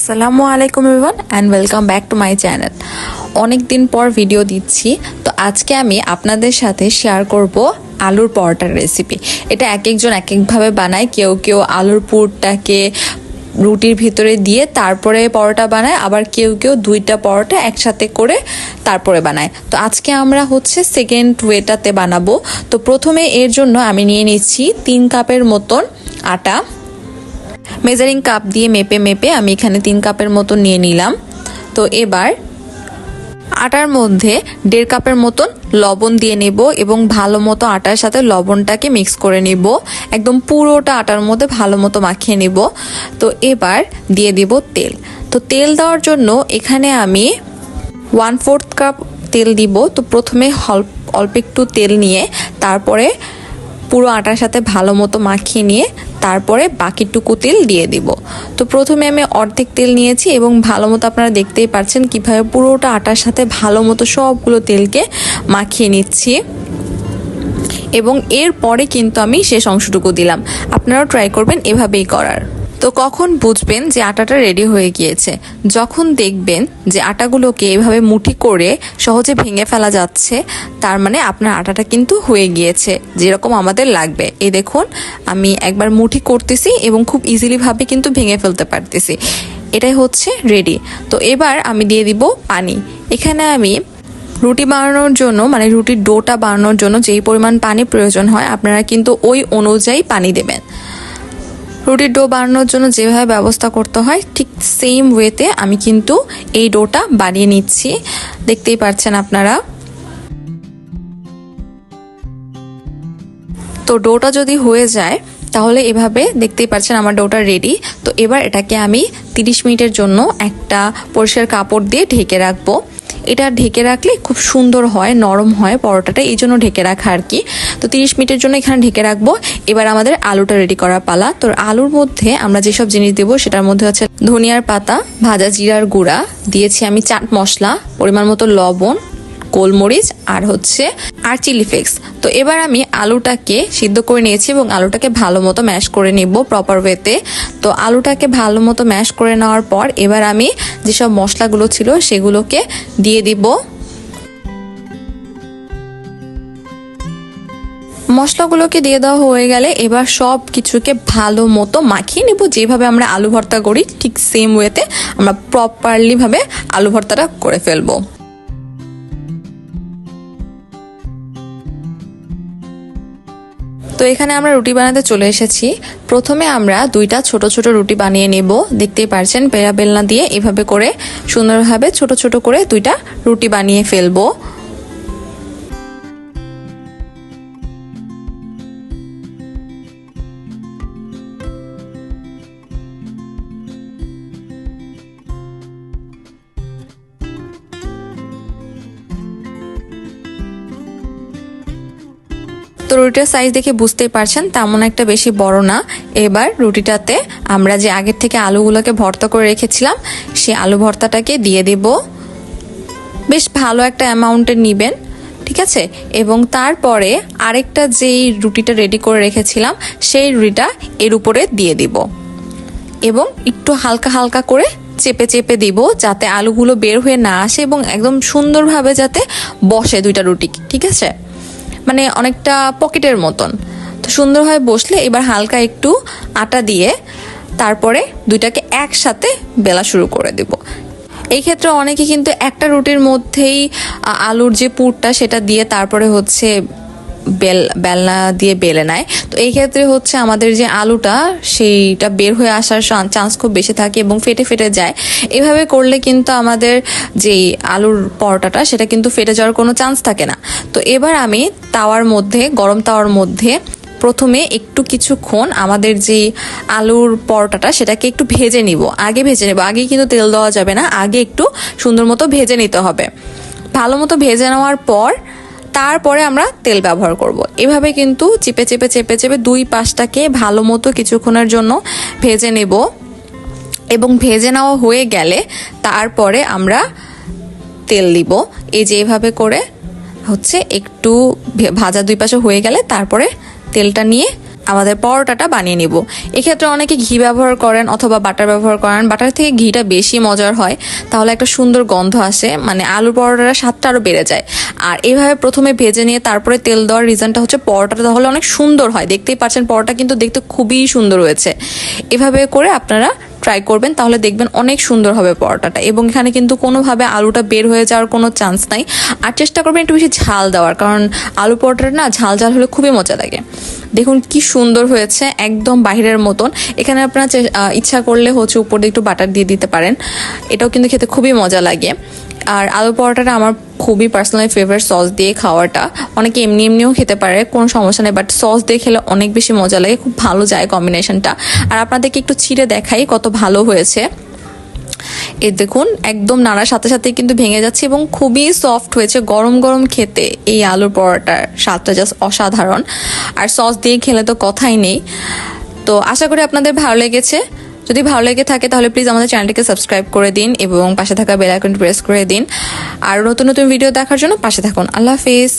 আসসালামু আলাইকুম everyone and welcome back to my channel অনেক দিন পর ভিডিও দিচ্ছি, তো আজকে আমি আপনাদের সাথে শেয়ার করব আলুর পরোটার রেসিপি এটা এক একজন এক একভাবে বানায়, কেউ কেউ আলুর পুরটাকে রুটির ভিতরে দিয়ে তারপরে পরোটা বানায়, আবার কেউ কেউ দুইটা পরোটা একসাথে করে তারপরে বানায়। তো আজকে আমরা হচ্ছে সেকেন্ড ওয়েটাতে বানাবো। তো প্রথমে এর জন্য আমি নিয়ে নিচ্ছি তিন কাপের মতন আটা মেজারিং কাপ দিয়ে মেপে মেপে আমি এখানে তিন কাপের মতো নিয়ে নিলাম। তো এবার আটার মধ্যে দেড় কাপের মতন লবণ দিয়ে নেব এবং ভালো মতো আটার সাথে লবণটাকে মিক্স করে নেব। একদম পুরোটা আটার মধ্যে ভালো মতো মাখিয়ে নেব। তো এবার দিয়ে দেব তেল। তো তেল দেওয়ার জন্য এখানে আমি ওয়ান ফোর্থ কাপ তেল দিব। তো প্রথমে অল্প একটু তেল নিয়ে তারপরে পুরো আটার সাথে ভালো মতো মাখিয়ে নিয়ে তারপরে বাকিটুকু তেল দিয়ে দিব। তো প্রথমে আমি অর্ধেক তেল নিয়েছি এবং ভালো মতো আপনারা দেখতেই পাচ্ছেন কীভাবে পুরোটা আটার সাথে ভালো মতো সবগুলো তেলকে মাখিয়ে নিচ্ছি। এবং এরপরে কিন্তু আমি শেষ অংশটুকু দিলাম। আপনারাও ট্রাই করবেন এভাবেই করার। তো কখন বুঝবেন যে আটাটা রেডি হয়ে গিয়েছে? যখন দেখবেন যে আটাগুলোকে এভাবে মুঠি করে সহজে ভেঙে ফেলা যাচ্ছে, তার মানে আপনার আটাটা কিন্তু হয়ে গিয়েছে, যেরকম আমাদের লাগবে। এই দেখুন, আমি একবার মুঠি করতেছি এবং খুব ইজিলিভাবে কিন্তু ভেঙে ফেলতে পারতেছি। এটাই হচ্ছে রেডি তো এবার আমি দিয়ে দিব পানি। এখানে আমি রুটি বানানোর জন্য মানে রুটির ডোটা বানানোর জন্য যেই পরিমাণ পানি প্রয়োজন হয়, আপনারা কিন্তু ওই অনুযায়ী পানি দেবেন। রুটির ডো বানানোর জন্য যেভাবে ব্যবস্থা করতে হয়, ঠিক সেম ওয়েতে আমি কিন্তু এই ডোটা বানিয়ে নিচ্ছি। দেখতেই পাচ্ছেন আপনারা। তো ডোটা যদি হয়ে যায়, তাহলে এভাবে দেখতেই পাচ্ছেন আমার ডোটা রেডি তো এবার এটাকে আমি 30 মিনিটের জন্য একটা পরিষ্কার কাপড় দিয়ে ঢেকে রাখব। এটা ঢেকে রাখলে খুব সুন্দর হয়, নরম হয় পরোটাটা, এই জন্য ঢেকে রাখা আর কি। তো তিরিশ মিনিটের জন্য এখানে ঢেকে রাখব। এবার আমাদের আলুটা রেডি করা পালা। তো আলুর মধ্যে আমরা যেসব জিনিস দেবো, সেটার মধ্যে হচ্ছে ধনিয়ার পাতা, ভাজা জিরার গুঁড়া, দিয়েছি আমি চাট মশলা, পরিমাণ মতো লবণ, গোলমরিচ আর হচ্ছে আর চিলি ফ্লেক্স। তো এবার আমি আলুটাকে সিদ্ধ করে নিয়েছি এবং আলুটাকে ভালো মতো ম্যাশ করে নিব প্রপার ওয়েতে তো আলুটাকে ভালো মতো ম্যাশ করে নেওয়ার পর এবার আমি যেসব মশলাগুলো ছিল, সেগুলোকে দিয়ে দিব। মশলাগুলোকে দিয়ে দেওয়া হয়ে গেলে এবার সব কিছুকে ভালো মতো মাখিয়ে নেব। যেভাবে আমরা আলু ভর্তা করি, ঠিক সেম ওয়েতে আমরা প্রপারলি ভাবে আলু ভর্তাটা করে ফেলব। তো এখানে আমরা রুটি বানাতে চলে এসেছি। প্রথমে আমরা দুইটা ছোট ছোট রুটি বানিয়ে নেব। দেখতেই পারছেন পেরা বেলনা দিয়ে এভাবে করে সুন্দরভাবে ছোট ছোট করে দুইটা রুটি বানিয়ে ফেলব। তো রুটিটার সাইজ দেখে বুঝতেই পারছেন, তেমন একটা বেশি বড় না। এবার রুটিটাতে আমরা যে আগের থেকে আলুগুলোকে ভর্তা করে রেখেছিলাম, সেই আলু ভর্তাটাকে দিয়ে দেব। বেশ ভালো একটা অ্যামাউন্টে নেবেন, ঠিক আছে? এবং তারপরে আরেকটা যেই রুটিটা রেডি করে রেখেছিলাম, সেই রুটিটা এর উপরে দিয়ে দিব। এবং একটু হালকা হালকা করে চেপে চেপে দিব, যাতে আলুগুলো বের হয়ে না আসে এবং একদম সুন্দরভাবে যাতে বসে দুইটা রুটি, ঠিক আছে? মানে অনেকটা পকেটের মতন। তো সুন্দরভাবে বসলে এবার হালকা একটু আটা দিয়ে তারপরে দুইটাকে একসাথে বেলা শুরু করে দেব। এই ক্ষেত্রে অনেকে কিন্তু একটা রুটির মধ্যেই আলুর যে পুরটা সেটা দিয়ে তারপরে হচ্ছে বেল, বেলনা দিয়ে বেলে নেয়। তো এই ক্ষেত্রে হচ্ছে আমাদের যে আলুটা, সেইটা বের হয়ে আসার চান্স খুব বেশি থাকে এবং ফেটে ফেটে যায়। এভাবে করলে কিন্তু আমাদের যেই আলুর পরোটাটা, সেটা কিন্তু ফেটে যাওয়ার কোনো চান্স থাকে না। তো এবার আমি তাওয়ার মধ্যে, গরম তাওয়ার মধ্যে প্রথমে একটু কিছুক্ষণ আমাদের যে আলুর পরোটাটা, সেটাকে একটু ভেজে নিব। আগে ভেজে নেব। আগে কিন্তু তেল দেওয়া যাবে না। আগে একটু সুন্দর মতো ভেজে নিতে হবে। ভালো মতো ভেজে নেওয়ার পর তারপরে আমরা তেল ব্যবহার করব। এভাবে কিন্তু চেপে চেপে চেপে চেপে দুই পাশটাকে ভালো মতো কিছুক্ষণের জন্য ভেজে নেব এবং ভেজে নেওয়া হয়ে গেলে তারপরে আমরা তেল দিব এই যে এভাবে করে হচ্ছে একটু ভাজা দুই পাশে হয়ে গেলে তারপরে তেলটা নিয়ে আমাদের পরোটাটা বানিয়ে নিব। এক্ষেত্রে অনেকে ঘি ব্যবহার করেন অথবা বাটার ব্যবহার করেন। বাটার থেকে ঘিটা বেশি মজার হয়। তাহলে একটা সুন্দর গন্ধ আসে মানে আলু পরোটার স্বাদটা আরও বেড়ে যায়। আর এইভাবে প্রথমে ভেজে নিয়ে তারপরে তেল দেওয়ার রিজনটা হচ্ছে পরোটাটা তাহলে অনেক সুন্দর হয়। দেখতেই পাচ্ছেন পরোটা কিন্তু দেখতে খুবই সুন্দর হয়েছে। এভাবে করে আপনারা ট্রাই করবেন, তাহলে দেখবেন অনেক সুন্দর হবে পরোটাটা। এবং এখানে কিন্তু কোনোভাবে আলুটা বের হয়ে যাওয়ার কোনো চান্স নাই। আর চেষ্টা করবেন একটু বেশি ঝাল দেওয়ার, কারণ আলু পরোটাটা না ঝাল ঝাল হলে খুবই মজা লাগে। দেখুন কি সুন্দর হয়েছে, একদম বাহিরের মতন। এখানে আপনারা ইচ্ছা করলে হচ্ছে উপর একটু বাটার দিয়ে দিতে পারেন। এটাও কিন্তু খেতে খুবই মজা লাগে। আর আলু পরোটাটা আমার খুবই পার্সোনালি ফেভারিট সস দিয়ে খাওয়াটা। অনেকে এমনি এমনিও খেতে পারে, কোনো সমস্যা নেই বাট সস দিয়ে খেলে অনেক বেশি মজা লাগে, খুব ভালো যায় কম্বিনেশনটা আর আপনাদেরকে একটু ছিঁড়ে দেখাই কত ভালো হয়েছে। এই দেখুন, একদম নাড়ার সাথে সাথে কিন্তু ভেঙে যাচ্ছে এবং খুবই সফট হয়েছে, গরম গরম খেতে এই আলুর পরোটার স্বাদটা জাস্ট অসাধারণ। আর সস দিয়ে খেলে তো কথাই নেই। তো আশা করি আপনাদের ভালো লেগেছে। যদি ভালো লেগে থাকে তাহলে প্লিজ আমাদের চ্যানেলটিকে সাবস্ক্রাইব করে দিন এবং পাশে থাকা বেল আইকন প্রেস করে দিন। আর নতুন নতুন ভিডিও দেখার জন্য পাশে থাকুন। আল্লাহ হাফিজ।